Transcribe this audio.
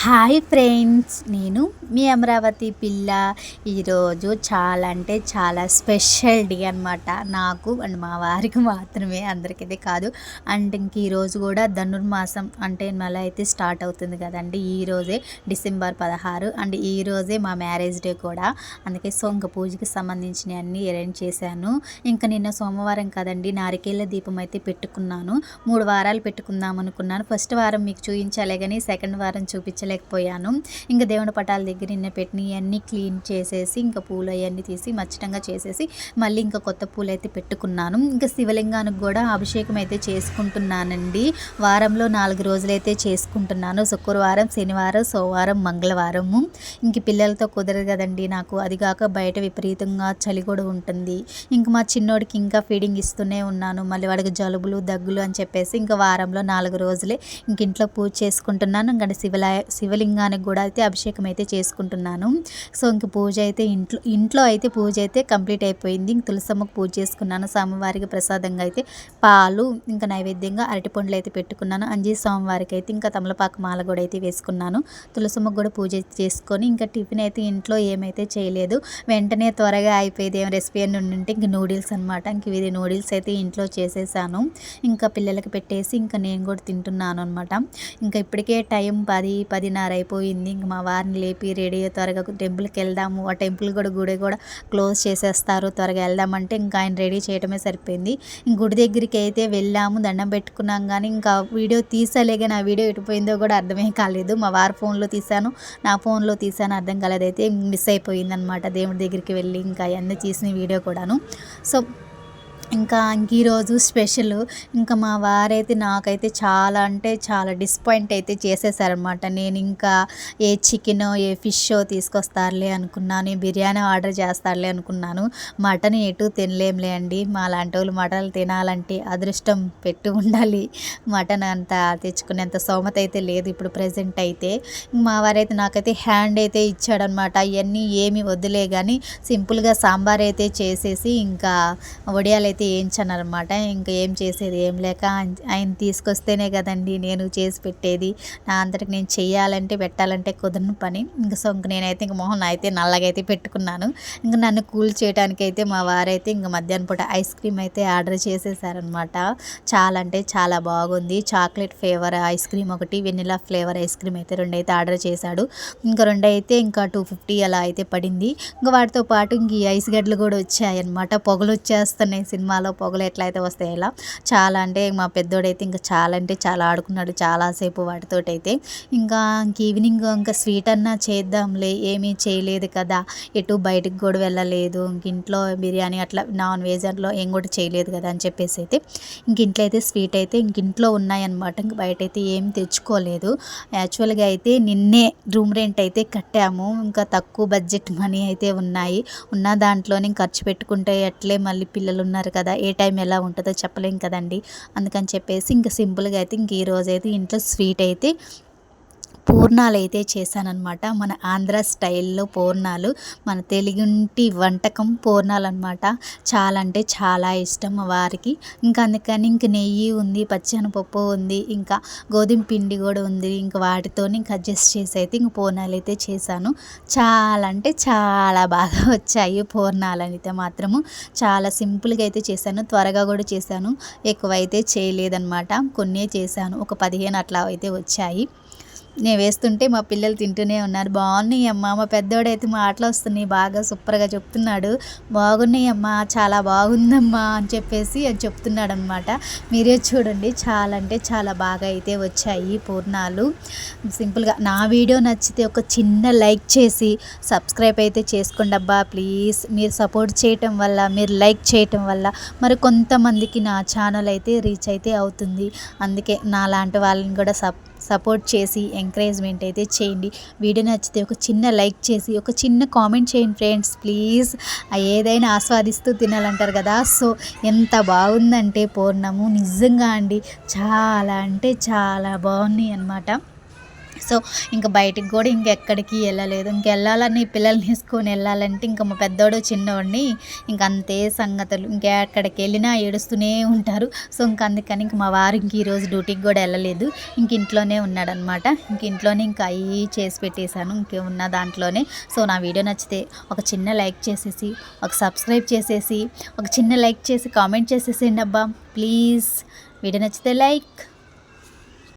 Hi friends నేను మీ అమరావతి పిల్ల. ఈరోజు చాలా అంటే చాలా స్పెషల్ డే అనమాట నాకు అండ్ మా వారికి మాత్రమే అందరికైతే కాదు. అండ్ ఇంక ఈరోజు కూడా ధనుర్మాసం అంటే నెల అయితే స్టార్ట్ అవుతుంది కదండి. ఈరోజే డిసెంబర్ పదహారు అండ్ ఈరోజే మా మ్యారేజ్ డే కూడా. అందుకే సో పూజకి సంబంధించిన అన్నీ అరేంజ్ చేశాను. ఇంకా నిన్న సోమవారం కదండి నారికేళ్ళ దీపం అయితే పెట్టుకున్నాను. మూడు వారాలు పెట్టుకుందాం అనుకున్నాను. ఫస్ట్ వారం మీకు చూపించాలే కానీ సెకండ్ వారం చూపించలేదు చేయలేకపోయాను ఇంకా దేవుని పటాల దగ్గర నిన్న పెట్టిన అన్నీ క్లీన్ చేసేసి ఇంకా పూలు అవన్నీ తీసి మచ్చటంగా చేసేసి మళ్ళీ ఇంకా కొత్త పూలు అయితే పెట్టుకున్నాను. ఇంకా శివలింగానికి కూడా అభిషేకం అయితే చేసుకుంటున్నానండి. వారంలో నాలుగు రోజులైతే చేసుకుంటున్నాను. శుక్రవారం శనివారం సోమవారం మంగళవారము. ఇంక పిల్లలతో కుదరదు కదండి నాకు. అది కాక బయట విపరీతంగా చలి కూడా ఉంటుంది. ఇంక మా చిన్నోడికి ఇంకా ఫీడింగ్ ఇస్తూనే ఉన్నాను. మళ్ళీ వాడికి జలుబులు దగ్గులు అని చెప్పేసి ఇంకా వారంలో నాలుగు రోజులే ఇంక ఇంట్లో పూజ చేసుకుంటున్నాను. ఇంకా శివలాయ శివలింగానికి కూడా అయితే అభిషేకం అయితే చేసుకుంటున్నాను. సో ఇంక పూజ అయితే ఇంట్లో ఇంట్లో అయితే పూజ అయితే కంప్లీట్ అయిపోయింది. ఇంక తులసమ్మకు పూజ చేసుకున్నాను. స్వామివారికి ప్రసాదంగా అయితే పాలు ఇంకా నైవేద్యంగా అరటిపండ్లు అయితే పెట్టుకున్నాను. అంజీ స్వామివారికి అయితే ఇంకా తమలపాకు మాల కూడా అయితే వేసుకున్నాను. తులసమ్మకు కూడా పూజ చేసుకొని ఇంకా టిఫిన్ అయితే ఇంట్లో ఏమైతే చేయలేదు. వెంటనే త్వరగా అయిపోయేది ఏం రెసిపీ అని ఉంటే ఇంక నూడిల్స్ అనమాట ఇంక ఇది నూడిల్స్ అయితే ఇంట్లో చేసేసాను. ఇంకా పిల్లలకి పెట్టేసి ఇంకా నేను కూడా తింటున్నాను అనమాట ఇంకా ఇప్పటికే టైం పది పది పదిన్నర అయిపోయింది ఇంక మా వారిని లేపి రెడీ త్వరగా టెంపుల్కి వెళ్దాము ఆ టెంపుల్ కూడా గుడి కూడా క్లోజ్ చేసేస్తారు. త్వరగా వెళ్దామంటే ఇంకా ఆయన రెడీ చేయడమే సరిపోయింది. ఇంక గుడి దగ్గరికి అయితే వెళ్ళాము. దండం పెట్టుకున్నాం కానీ ఇంకా వీడియో తీసలేగా నా వీడియో ఎటుపోయిందో కూడా అర్థమే కాలేదు. మా వారి ఫోన్లో తీసాను నా ఫోన్లో తీసాను అర్థం కాలేదైతే మిస్ అయిపోయింది అనమాట దేవుడి దగ్గరికి వెళ్ళి ఇంకా అవన్నీ తీసిన వీడియో కూడాను. సో ఇంకా ఈరోజు స్పెషల్. ఇంకా మా వారైతే నాకైతే చాలా అంటే చాలా డిసప్పాయింట్ అయితే చేసేసారనమాట నేను ఇంకా ఏ చికెన్ ఏ ఫిష్ తీసుకొస్తారులే అనుకున్నాను బిర్యానీ ఆర్డర్ చేస్తారులే అనుకున్నాను. మటన్ ఎటు తినలేంలే అండి. మా లాంటి వాళ్ళు మటన్ తినాలంటే అదృష్టం పెట్టి ఉండాలి. మటన్ అంత తెచ్చుకునేంత సోమత అయితే లేదు ఇప్పుడు ప్రజెంట్ అయితే. మా వారైతే నాకైతే హ్యాండ్ అయితే ఇచ్చాడనమాట అవన్నీ ఏమి వద్దులే కానీ సింపుల్గా సాంబార్ అయితే చేసేసి ఇంకా వడియాలు అయితే వేయించానమాట ఇంకా ఏం చేసేది ఏం లేక ఆయన తీసుకొస్తేనే కదండి నేను చేసి పెట్టేది. నా అంతటికి నేను చేయాలంటే పెట్టాలంటే కుదరని పని. ఇంకా సో ఇంక నేనైతే ఇంక మొహం అయితే నల్లగా అయితే పెట్టుకున్నాను. ఇంకా నన్ను కూల్ చేయడానికి అయితే మా వారైతే ఇంకా మధ్యాహ్నం పూట ఐస్ క్రీమ్ అయితే ఆర్డర్ చేసేసారనమాట చాలా అంటే చాలా బాగుంది. చాక్లెట్ ఫ్లేవర్ ఐస్ క్రీమ్ ఒకటి వెనిలా ఫ్లేవర్ ఐస్ క్రీమ్ అయితే రెండు అయితే ఆర్డర్ చేశాడు. ఇంకా రెండు అయితే ఇంకా టూ ఫిఫ్టీ అలా అయితే పడింది. ఇంకా వాటితో పాటు ఇంక ఈ ఐస్ గడ్డలు కూడా వచ్చాయన్నమాట. పొగలు వచ్చేస్తున్నాయి సినిమా సినిమాలో పొగలు ఎట్లయితే వస్తాయి ఇలా చాలా అంటే మా పెద్దోడైతే ఇంకా చాలా అంటే చాలా ఆడుకున్నాడు చాలాసేపు వాటితోటైతే. ఇంకా ఈవినింగ్ ఇంకా స్వీట్ అన్నా చేద్దాంలే ఏమీ చేయలేదు కదా. ఎటు బయటకు కూడా వెళ్ళలేదు. ఇంక ఇంట్లో బిర్యానీ అట్లా నాన్ వెజ్ అట్లా ఏం కూడా చేయలేదు కదా అని చెప్పేసి అయితే ఇంక ఇంట్లో అయితే స్వీట్ అయితే ఇంక ఇంట్లో ఉన్నాయన్నమాట. ఇంక బయట అయితే ఏం తెచ్చుకోలేదు. యాక్చువల్గా అయితే నిన్నే రూమ్ రెంట్ అయితే కట్టాము. ఇంకా తక్కువ బడ్జెట్ మనీ అయితే ఉన్నాయి. ఉన్న దాంట్లోనే ఖర్చు పెట్టుకుంటే అట్లే మళ్ళీ పిల్లలు ఉన్నారు కదా ఏ టైం ఎలా ఉంటుందో చెప్పలేం కదండి. అందుకని చెప్పేసి ఇంక సింపుల్గా అయితే ఇంక ఈరోజు అయితే ఇంట్లో స్వీట్ అయితే పూర్ణాలు అయితే చేశానమాట మన ఆంధ్ర స్టైల్లో పూర్ణాలు మన తెలుగుంటి వంటకం పూర్ణాలు అనమాట చాలా అంటే చాలా ఇష్టం వారికి. ఇంకా అందుకని ఇంక నెయ్యి ఉంది పచ్చనపప్పు ఉంది ఇంకా గోధుమ పిండి కూడా ఉంది. ఇంకా వాటితో ఇంకా అడ్జస్ట్ చేసి అయితే ఇంక పూర్ణాలు అయితే చేశాను. చాలా అంటే చాలా బాగా వచ్చాయి పూర్ణాలు అయితే మాత్రము. చాలా సింపుల్గా అయితే చేశాను. త్వరగా కూడా చేశాను. ఎక్కువ అయితే చేయలేదన్నమాట. కొన్నే చేశాను. ఒక పదిహేను అట్లా అయితే వచ్చాయి. నేను వేస్తుంటే మా పిల్లలు తింటూనే ఉన్నారు. బాగున్నాయి అమ్మ. మా పెద్దోడైతే మాటలు వస్తున్నాయి బాగా సూపర్గా చెప్తున్నాడు. బాగున్నాయి అమ్మ చాలా బాగుందమ్మా అని చెప్పేసి అని చెప్తున్నాడు అనమాట మీరే చూడండి చాలా అంటే చాలా బాగా అయితే వచ్చాయి పూర్ణాలు. సింపుల్గా నా వీడియో నచ్చితే ఒక చిన్న లైక్ చేసి సబ్స్క్రైబ్ అయితే చేసుకోండి అబ్బా. ప్లీజ్ మీరు సపోర్ట్ చేయటం వల్ల మీరు లైక్ చేయటం వల్ల మరి కొంతమందికి నా ఛానల్ అయితే రీచ్ అయితే అవుతుంది. అందుకే నా లాంటి వాళ్ళని కూడా సబ్ సపోర్ట్ చేసి ఎంకరేజ్మెంట్ అయితే చేయండి. వీడియో నచ్చితే ఒక చిన్న లైక్ చేసి ఒక చిన్న కామెంట్ చేయండి ఫ్రెండ్స్. ప్లీజ్. ఏదైనా ఆస్వాదిస్తూ తినాలంటారు కదా. సో ఎంత బాగుందంటే పూర్ణము. నిజంగా అండి చాలా అంటే చాలా బాగున్నాయి అన్నమాట. సో ఇంకా బయటికి కూడా ఇంకెక్కడికి వెళ్ళలేదు. ఇంక వెళ్ళాలని పిల్లల్ని తీసుకొని వెళ్ళాలంటే ఇంకా మా పెద్దోడు చిన్నోడిని ఇంక అంతే సంగతులు. ఇంకా ఎక్కడికి వెళ్ళినా ఏడుస్తూనే ఉంటారు. సో ఇంక అందుకని ఇంక మా వారు ఇంక ఈరోజు డ్యూటీకి కూడా వెళ్ళలేదు. ఇంక ఇంట్లోనే ఉన్నాడనమాట. ఇంక ఇంట్లోనే ఇంకా అవి చేసి పెట్టేశాను. ఇంక ఉన్న దాంట్లోనే. సో నా వీడియో నచ్చితే ఒక చిన్న లైక్ చేసేసి ఒక సబ్స్క్రైబ్ చేసేసి ఒక చిన్న లైక్ చేసి కామెంట్ చేసేసేయండి అబ్బా. ప్లీజ్. వీడియో నచ్చితే లైక్.